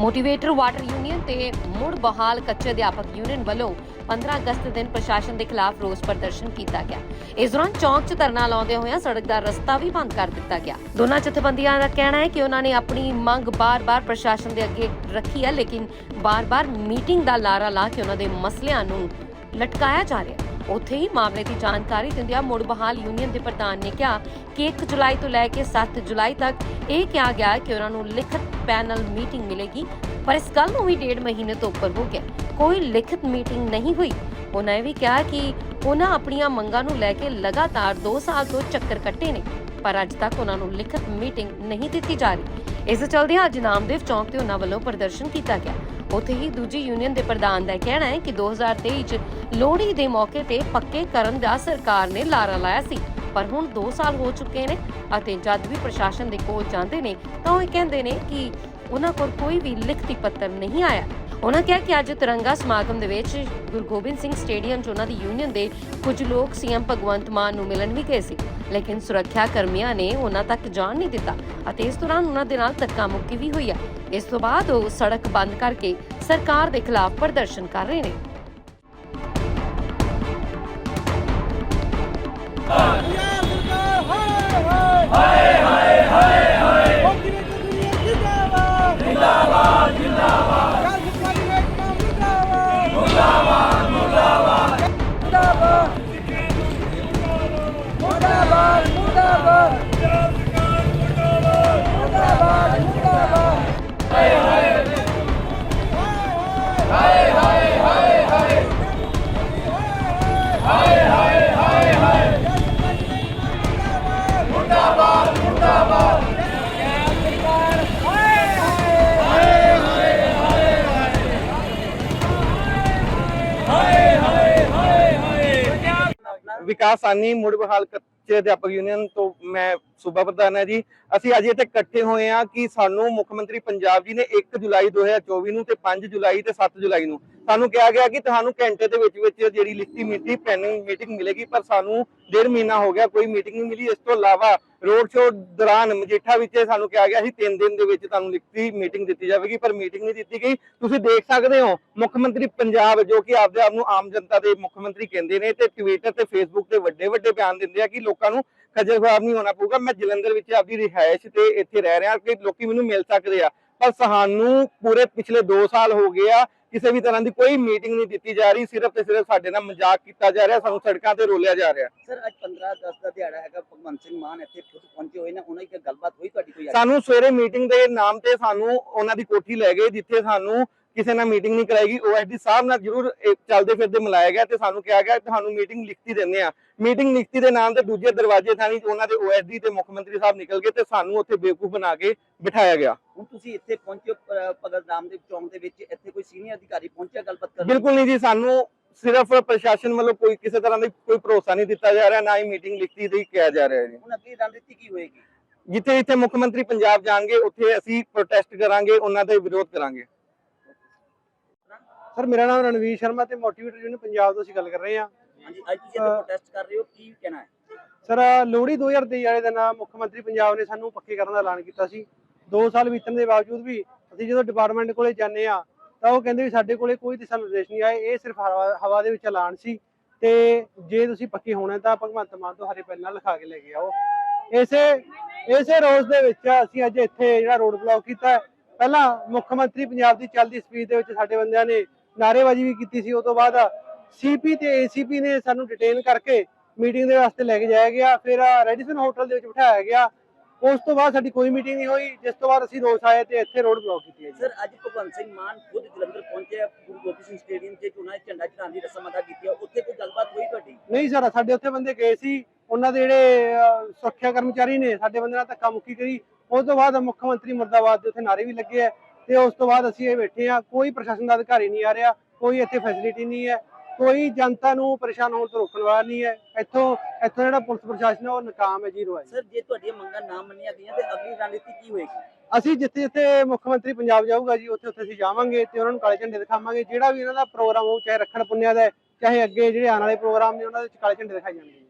Motivator water union ਤੇ ਮੁੜ ਬਹਾਲ ਕੱਚੇ ਅਧਿਆਪਕ ਯੂਨੀਅਨ ਵੱਲੋਂ 15 ਅਗਸਤ ਦਿਨ ਪ੍ਰਸ਼ਾਸਨ ਦੇ ਖਿਲਾਫ ਰੋਸ ਪ੍ਰਦਰਸ਼ਨ ਕੀਤਾ ਗਿਆ। ਇਸ ਦੌਰਾਨ ਚੌਂਕ 'ਚ ਧਰਨਾ ਲਾਉਂਦੇ ਹੋਇਆਂ ਸੜਕ ਦਾ ਰਸਤਾ ਵੀ ਬੰਦ ਕਰ ਦਿੱਤਾ ਗਿਆ। ਦੋਨਾਂ ਜਥੇਬੰਦੀਆਂ ਦਾ ਕਹਿਣਾ ਹੈ ਕਿ ਉਹਨਾਂ ਨੇ ਆਪਣੀ ਮੰਗ ਬਾਰ-ਬਾਰ ਪ੍ਰਸ਼ਾਸਨ ਦੇ ਅੱਗੇ ਰੱਖੀ ਹੈ, ਲੇਕਿਨ ਬਾਰ-ਬਾਰ ਮੀਟਿੰਗ ਦਾ ਲਾਰਾ ਲਾ ਕੇ ਉਹਨਾਂ ਦੇ ਮਸਲਿਆਂ ਨੂੰ ਲਟਕਾਇਆ ਜਾ ਰਿਹਾ ਹੈ। ਉੱਥੇ ਹੀ ਮਾਮਲੇ ਦੀ ਜਾਣਕਾਰੀ ਦਿੰਦਿਆਂ ਮੁੜ ਬਹਾਲ ਯੂਨੀਅਨ ਦੇ ਪ੍ਰਧਾਨ ਨੇ ਕਿਹਾ ਕਿ 1 ਜੁਲਾਈ ਤੋਂ ਲੈ ਕੇ 7 ਜੁਲਾਈ ਤੱਕ ਇਹ ਕਿਹਾ ਗਿਆ ਕਿ ਉਹਨਾਂ ਨੂੰ ਲਿਖਤ ਪੈਨਲ ਮੀਟਿੰਗ ਮਿਲੇਗੀ, ਪਰ ਇਸ ਗੱਲ ਨੂੰ ਵੀ ਡੇਢ ਮਹੀਨੇ ਤੋਂ ਉੱਪਰ ਹੋ ਗਿਆ। ਕੋਈ ਲਿਖਤ ਮੀਟਿੰਗ ਨਹੀਂ ਹੋਈ। ਉਹਨਾਂ ਇਹ ਵੀ ਕਿਹਾ ਕਿ ਉਹਨਾਂ ਆਪਣੀਆਂ ਮੰਗਾਂ ਨੂੰ ਲੈ ਕੇ ਲਗਾਤਾਰ 2 ਸਾਲ ਤੋਂ ਚੱਕਰ ਕੱਟੇ ਨੇ। ਪਰ ਅੱਜ ਤੱਕ ਉਹਨਾਂ ਨੂੰ ਲਿਖਤ ਮੀਟਿੰਗ ਨਹੀਂ ਦਿੱਤੀ ਜਾ ਰਹੀ। ਇਸ ਦੇ ਅੱਜ ਨਾਮਦੇਵ ਚੌਂਕ ਤੇ ਉਹਨਾਂ ਵੱਲੋਂ ਪ੍ਰਦਰਸ਼ਨ ਕੀਤਾ ਗਿਆ। ਉੱਥੇ ਹੀ ਦੂਜੀ ਯੂਨੀਅਨ ਦੇ ਪ੍ਰਧਾਨ ਦਾ ਕਹਿਣਾ ਹੈ ਕਿ 2023 ਚ ਲੋਹੜੀ ਦੇ ਮੌਕੇ ਤੇ ਪੱਕੇ ਕਰਨ ਦਾ ਸਰਕਾਰ ਨੇ ਲਾਰਾ ਲਾਇਆ ਸੀ। ਪਰ ਹੁਣ 2 ਸਾਲ ਹੋ ਚੁੱਕੇ ਨੇ ਅਤੇ ਜਦ ਵੀ ਪ੍ਰਸ਼ਾਸਨ ਦੇ ਕੋਲ ਜਾਂਦੇ ਨੇ ਤਾਂ ਉਹ ਇਹ ਕਹਿੰਦੇ ਨੇ ਕਿ ਉਹਨਾਂ ਕੋਲ ਕੋਈ ਵੀ ਲਿਖਤੀ ਪੱਤਰ ਨਹੀਂ ਆਇਆ। ਉਹਨਾਂ ਕਿਹਾ ਕਿ ਅੱਜ ਤਿਰੰਗਾ ਸਮਾਗਮ ਦੇ ਵਿੱਚ ਗੁਰੂ ਗੋਬਿੰਦ ਸਿੰਘ ਸਟੇਡੀਅਮ 'ਚ ਉਹਨਾਂ ਦੀ ਯੂਨੀਅਨ ਦੇ ਕੁਝ ਲੋਕ ਸੀਐਮ ਭਗਵੰਤ ਮਾਨ ਨੂੰ ਮਿਲਣ ਵੀ ਗਏ ਸੀ। ਲੇਕਿਨ ਸੁਰੱਖਿਆ ਕਰਮੀਆਂ ਨੇ ਉਹਨਾਂ ਤੱਕ ਜਾਣ ਨਹੀਂ ਦਿੱਤਾ ਅਤੇ ਇਸ ਦੌਰਾਨ ਉਹਨਾਂ ਦੇ ਨਾਲ ਧੱਕਾ ਮੁੱਕੀ ਵੀ ਹੋਈ ਹੈ। ਇਸ ਤੋਂ ਬਾਅਦ ਉਹ ਸੜਕ ਬੰਦ ਕਰਕੇ ਸਰਕਾਰ ਦੇ ਖਿਲਾਫ ਪ੍ਰਦਰਸ਼ਨ ਕਰ ਰਹੇ ਨੇ। ਵਿਕਾਸ ਸਾਨੀ ਮੁੜ ਬਹਾਲ ਕੱਚੇ ਅਧਿਆਪਕ ਯੂਨੀਅਨ ਤੋਂ, ਮੈਂ ਸੂਬਾ ਪ੍ਰਧਾਨ ਹੈ ਜੀ। ਅਸੀਂ ਅੱਜ ਇੱਥੇ ਇਕੱਠੇ ਹੋਏ ਹਾਂ ਕਿ ਸਾਨੂੰ ਮੁੱਖ ਮੰਤਰੀ ਪੰਜਾਬ ਜੀ ਨੇ 1 ਜੁਲਾਈ 2024 ਨੂੰ ਤੇ 5 ਜੁਲਾਈ ਤੇ 7 ਜੁਲਾਈ ਨੂੰ। ਸਾਨੂੰ ਕਿਹਾ ਗਿਆ ਕਿ ਤੁਹਾਨੂੰ ਘੰਟੇ ਦੇ ਵਿੱਚ ਵਿੱਚ ਜਿਹੜੀ ਲਿਖਤੀ ਮੀਟਿੰਗ ਪੈਨਿੰਗ ਮੀਟਿੰਗ ਮਿਲੇਗੀ, ਪਰ ਸਾਨੂੰ ਡੇਢ ਮਹੀਨਾ ਹੋ ਗਿਆ, ਕੋਈ ਮੀਟਿੰਗ ਨਹੀਂ ਮਿਲੀ। ਇਸ ਤੋਂ ਇਲਾਵਾ ਰੋਡ ਸ਼ੋਅ ਦੌਰਾਨ ਮਜੀਠਾ ਵਿੱਚ ਸਾਨੂੰ ਕਿਹਾ ਗਿਆ ਸੀ 3 ਦਿਨ ਦੇ ਵਿੱਚ ਤੁਹਾਨੂੰ ਲਿਖਤੀ ਮੀਟਿੰਗ ਦਿੱਤੀ ਜਾਵੇਗੀ, ਪਰ ਮੀਟਿੰਗ ਨਹੀਂ ਦਿੱਤੀ ਗਈ। ਤੁਸੀਂ ਦੇਖ ਸਕਦੇ ਹੋ, ਮੁੱਖ ਮੰਤਰੀ ਪੰਜਾਬ, ਜੋ ਕਿ ਆਪਦੇ ਆਪ ਨੂੰ ਆਮ ਜਨਤਾ ਦੇ ਮੁੱਖ ਮੰਤਰੀ ਕਹਿੰਦੇ ਨੇ, ਤੇ ਟਵਿੱਟਰ ਤੇ ਫੇਸਬੁੱਕ ਤੇ ਵੱਡੇ ਵੱਡੇ ਬਿਆਨ ਦਿੰਦੇ ਆ ਕਿ ਲੋਕਾਂ ਨੂੰ ਖੱਜਲ ਖੁਆਰ ਨਹੀਂ ਹੋਣਾ ਪਊਗਾ। ਮੈਂ ਜਲੰਧਰ ਵਿੱਚ ਆਪਦੀ ਰਿਹਾਇਸ਼ ਤੇ ਇੱਥੇ ਰਹਿ ਰਿਹਾ ਕਿ ਲੋਕੀ ਮੈਨੂੰ ਮਿਲ ਸਕਦੇ ਆ। ਪਰ ਸਾਨੂੰ ਪੂਰੇ ਪਿਛਲੇ 2 ਸਾਲ ਹੋ ਗਏ ਆ ਕਿਸੇ ਵੀ ਤਰ੍ਹਾਂ ਦੀ ਕੋਈ ਮੀਟਿੰਗ ਨਹੀਂ ਦਿੱਤੀ ਜਾ ਰਹੀ ਸਿਰਫ ਤੇ ਸਿਰਫ ਸਾਡੇ ਨਾਲ ਮਜ਼ਾਕ ਕੀਤਾ ਜਾ ਰਿਹਾ ਸਾਨੂੰ ਸੜਕਾਂ ਤੇ ਰੋਲਿਆ ਜਾ ਰਿਹਾ ਸਰ ਅੱਜ 15 ਅਗਸਤ ਦਾ ਦਿਹਾੜਾ ਹੈਗਾ ਭਗਵੰਤ ਸਿੰਘ ਮਾਨ ਇੱਥੇ ਖੁਦ ਪਹੁੰਚੇ ਹੋਏ ਨੇ ਉਹਨਾਂ ਦੀ ਗੱਲਬਾਤ ਹੋਈ ਤੁਹਾਡੀ ਕੋਈ? ਸਾਨੂੰ ਸਵੇਰੇ ਮੀਟਿੰਗ ਦੇ ਨਾਮ ਤੇ ਸਾਨੂੰ ਉਹਨਾਂ ਦੀ ਕੋਠੀ ਲੈ ਗਏ ਜਿੱਥੇ ਸਾਨੂੰ ਕਿਸੇ ਨਾਲ ਮੀਟਿੰਗ ਨਹੀਂ ਕਰਾਏਗੀ ਓਐਸਡੀ ਸਾਹਿਬ ਨਾਲ ਜ਼ਰੂਰ ਚੱਲਦੇ ਫਿਰਦੇ ਮਿਲਾਇਆ ਗਿਆ ਤੇ ਸਾਨੂੰ ਕਿਹਾ ਗਿਆ ਤੁਹਾਨੂੰ ਮੀਟਿੰਗ ਲਿਖਤੀ ਦਿੰਦੇ ਆ ਮੀਟਿੰਗ ਲਿਖਤੀ ਦੇ ਨਾਮ ਤੇ ਦੂਜੇ ਦਰਵਾਜ਼ੇ ਥਾਣੀ ਉਹਨਾਂ ਦੇ ਓਐਸਡੀ ਤੇ ਮੁੱਖ ਮੰਤਰੀ ਸਾਹਿਬ ਨਿਕਲ ਗਏ ਤੇ ਸਾਨੂੰ ਉੱਥੇ ਬੇਵਕੂਫ ਬਣਾ ਕੇ ਬਿਠਾਇਆ ਗਿਆ। ਹੁਣ ਤੁਸੀਂ ਇੱਥੇ ਪਹੁੰਚੇ ਹੋ, ਭਗਤ ਰਾਮਦੇਵ ਚੌਂਕ ਦੇ ਵਿੱਚ ਇੱਥੇ ਕੋਈ ਸੀਨੀਅਰ ਅਧਿਕਾਰੀ ਪਹੁੰਚਿਆ ਗੱਲਬਾਤ ਕਰਨ? ਬਿਲਕੁਲ ਨਹੀਂ ਜੀ ਸਾਨੂੰ ਸਿਰਫ ਪ੍ਰਸ਼ਾਸਨ ਵੱਲੋਂ ਕੋਈ ਕਿਸੇ ਤਰ੍ਹਾਂ ਦੀ ਕੋਈ ਭਰੋਸਾ ਨਹੀਂ ਦਿੱਤਾ ਜਾ ਰਿਹਾ ਨਾ ਹੀ ਮੀਟਿੰਗ ਲਿਖਤੀ ਦੀ ਕਿਹਾ ਜਾ ਰਿਹਾ ਜੀ। ਹੁਣ ਅਗਲੀ ਰਣਨੀਤੀ ਕੀ ਹੋਏਗੀ? ਜਿੱਥੇ ਜਿੱਥੇ ਮੁੱਖ ਮੰਤਰੀ ਪੰਜਾਬ ਜਾਣਗੇ ਉੱਥੇ ਅਸੀਂ ਪ੍ਰੋਟੈਸਟ ਕਰਾਂਗੇ ਉਹਨਾਂ ਦਾ ਵਿਰੋਧ ਕਰਾਂਗੇ। ਸਰ ਮੇਰਾ ਨਾਮ ਰਣਵੀਰ ਸ਼ਰਮਾ ਤੇ ਮੋਟੀਵੇਟਰ ਯੂਨੀਅਨ ਪੰਜਾਬ ਤੋਂ ਅਸੀਂ ਗੱਲ ਕਰ ਰਹੇ ਹਾਂ। ਹਾਂਜੀ ਅੱਜ ਤੁਸੀਂ ਇੱਥੇ ਪ੍ਰੋਟੈਸਟ ਕਰ ਰਹੇ ਹੋ ਕੀ ਕਹਿਣਾ ਹੈ? ਸਰ ਲੋਹੜੀ 2023 ਵਾਲੇ ਦਿਨ ਮੁੱਖ ਮੰਤਰੀ ਪੰਜਾਬ ਨੇ ਸਾਨੂੰ ਪੱਕੇ ਕਰਨ ਦਾ ਐਲਾਨ ਕੀਤਾ ਸੀ। 2 ਸਾਲ ਬੀਤਣ ਦੇ ਬਾਵਜੂਦ ਵੀ ਅਸੀਂ ਜਦੋਂ ਡਿਪਾਰਟਮੈਂਟ ਕੋਲੇ ਜਾਂਦੇ ਆ ਤਾਂ ਉਹ ਕਹਿੰਦੇ ਵੀ ਸਾਡੇ ਕੋਲੇ ਕੋਈ ਦਿਸ਼ਾ ਨਿਰਦੇਸ਼ ਨਹੀਂ ਆਏ। ਇਹ ਸਿਰਫ ਹਵਾ ਦੇ ਵਿੱਚ ਐਲਾਨ ਸੀ ਤੇ ਜੇ ਤੁਸੀਂ ਪੱਕੇ ਹੋਣਾ ਤਾਂ ਭਗਵੰਤ ਮਾਨ ਤੋਂ ਹਰੇ ਪੈਨ ਨਾਲ ਲਿਖਾ ਕੇ ਲੈ ਕੇ ਆਓ। ਇਸੇ ਇਸੇ ਰੋਜ਼ ਦੇ ਵਿੱਚ ਅਸੀਂ ਅੱਜ ਇੱਥੇ ਜਿਹੜਾ ਰੋਡ ਬਲੌਕ ਕੀਤਾ। ਪਹਿਲਾਂ ਮੁੱਖ ਮੰਤਰੀ ਪੰਜਾਬ ਦੀ ਚੱਲਦੀ ਸਪੀਚ ਦੇ ਵਿੱਚ ਸਾਡੇ ਬੰਦਿਆਂ ਨੇ ਨਾਅਰੇਬਾਜ਼ੀ ਵੀ ਕੀਤੀ ਸੀ ਉਸ ਤੋਂ ਬਾਅਦ ਸੀਪੀ ਤੇ ਏਸੀਪੀ ਨੇ ਸਾਨੂੰ ਡਿਟੇਨ ਕਰਕੇ ਮੀਟਿੰਗ ਦੇ ਵਾਸਤੇ ਲੈ ਕੇ ਜਾਇਆ ਗਿਆ ਫਿਰ ਰੈਡੀਸਨ ਹੋਟਲ ਦੇ ਵਿੱਚ ਬਿਠਾਇਆ ਗਿਆ। ਉਸ ਤੋਂ ਬਾਅਦ ਸਾਡੀ ਕੋਈ ਮੀਟਿੰਗ ਨਹੀਂ ਹੋਈ ਜਿਸ ਤੋਂ ਬਾਅਦ ਅਸੀਂ ਰੋਸ ਆਏ ਤੇ ਇੱਥੇ ਰੋਡ ਬਲੌਕ ਕੀਤੀ ਹੈ ਸਰ ਅੱਜ ਭਗਵੰਤ ਸਿੰਘ ਮਾਨ ਖੁਦ ਜਲੰਧਰ ਪਹੁੰਚੇ ਗੁਰੂ ਗੋਬਿੰਦ ਸਿੰਘ ਸਟੇਡੀਅਮ 'ਚ ਉਹਨਾਂ ਨੇ ਝੰਡਾ ਚੜਾਉਣ ਦੀ ਰਸਮ ਅਦਾ ਕੀਤੀ। ਆ ਉੱਥੇ ਕੋਈ ਗੱਲਬਾਤ ਹੋਈ ਤੁਹਾਡੀ? ਨਹੀਂ ਸਰ ਸਾਡੇ ਉੱਥੇ ਬੰਦੇ ਗਏ ਸੀ ਉਹਨਾਂ ਦੇ ਜਿਹੜੇ ਸੁਰੱਖਿਆ ਕਰਮਚਾਰੀ ਨੇ ਸਾਡੇ ਬੰਦੇ ਨਾਲ ਧੱਕਾ ਮੁੱਕੀ ਕਰੀ। ਉਸ ਤੋਂ ਬਾਅਦ ਮੁੱਖ ਮੰਤਰੀ ਮੁਰਦਾਬਾਦ ਦੇ ਉੱਥੇ ਨਾਰੇ ਵੀ ਲੱਗੇ ਆ ਤੇ ਉਸ ਤੋਂ ਬਾਅਦ ਅਸੀਂ ਇਹ ਬੈਠੇ ਆ ਕੋਈ ਪ੍ਰਸ਼ਾਸਨ ਦਾ ਅਧਿਕਾਰੀ ਨਹੀਂ ਆ ਰਿਹਾ ਕੋਈ ਇੱਥੇ ਫੈਸਿਲਿਟੀ ਨਹੀਂ ਹੈ ਕੋਈ ਜਨਤਾ ਨੂੰ ਪਰੇਸ਼ਾਨ ਹੋਣ ਤੋਂ ਰੋਕਣ ਵਾਲਾ ਨਹੀਂ ਹੈ। ਇੱਥੋਂ ਇੱਥੋਂ ਜਿਹੜਾ ਪੁਲਿਸ ਪ੍ਰਸ਼ਾਸਨ ਹੈ ਉਹ ਨਾਕਾਮ ਹੈ ਜ਼ੀਰੋ ਹੈ। ਸਰ ਜੇ ਤੁਹਾਡੀਆਂ ਮੰਗਾਂ ਨਾ ਮੰਨੀਆਂ ਗਈਆਂ ਤੇ ਅਗਲੀ ਰਣਨੀਤੀ ਕੀ ਹੋਏਗੀ? ਅਸੀਂ ਜਿੱਥੇ ਜਿੱਥੇ ਮੁੱਖ ਮੰਤਰੀ ਪੰਜਾਬ ਜਾਊਗਾ ਜੀ ਉੱਥੇ ਉੱਥੇ ਅਸੀਂ ਜਾਵਾਂਗੇ ਤੇ ਉਹਨਾਂ ਨੂੰ ਕਾਲੇ ਝੰਡੇ ਦਿਖਾਵਾਂਗੇ। ਜਿਹੜਾ ਵੀ ਇਹਨਾਂ ਦਾ ਪ੍ਰੋਗਰਾਮ ਹੋਊ ਚਾਹੇ ਰੱਖੜ ਪੁੰਨਿਆ ਦਾ ਚਾਹੇ ਅੱਗੇ ਜਿਹੜੇ ਆਉਣ ਵਾਲੇ ਪ੍ਰੋਗਰਾਮ ਨੇ ਉਹਨਾਂ ਦੇ ਵਿੱਚ ਕਾਲੇ ਝੰਡੇ ਦਿਖਾਏ ਜਾਣਗੇ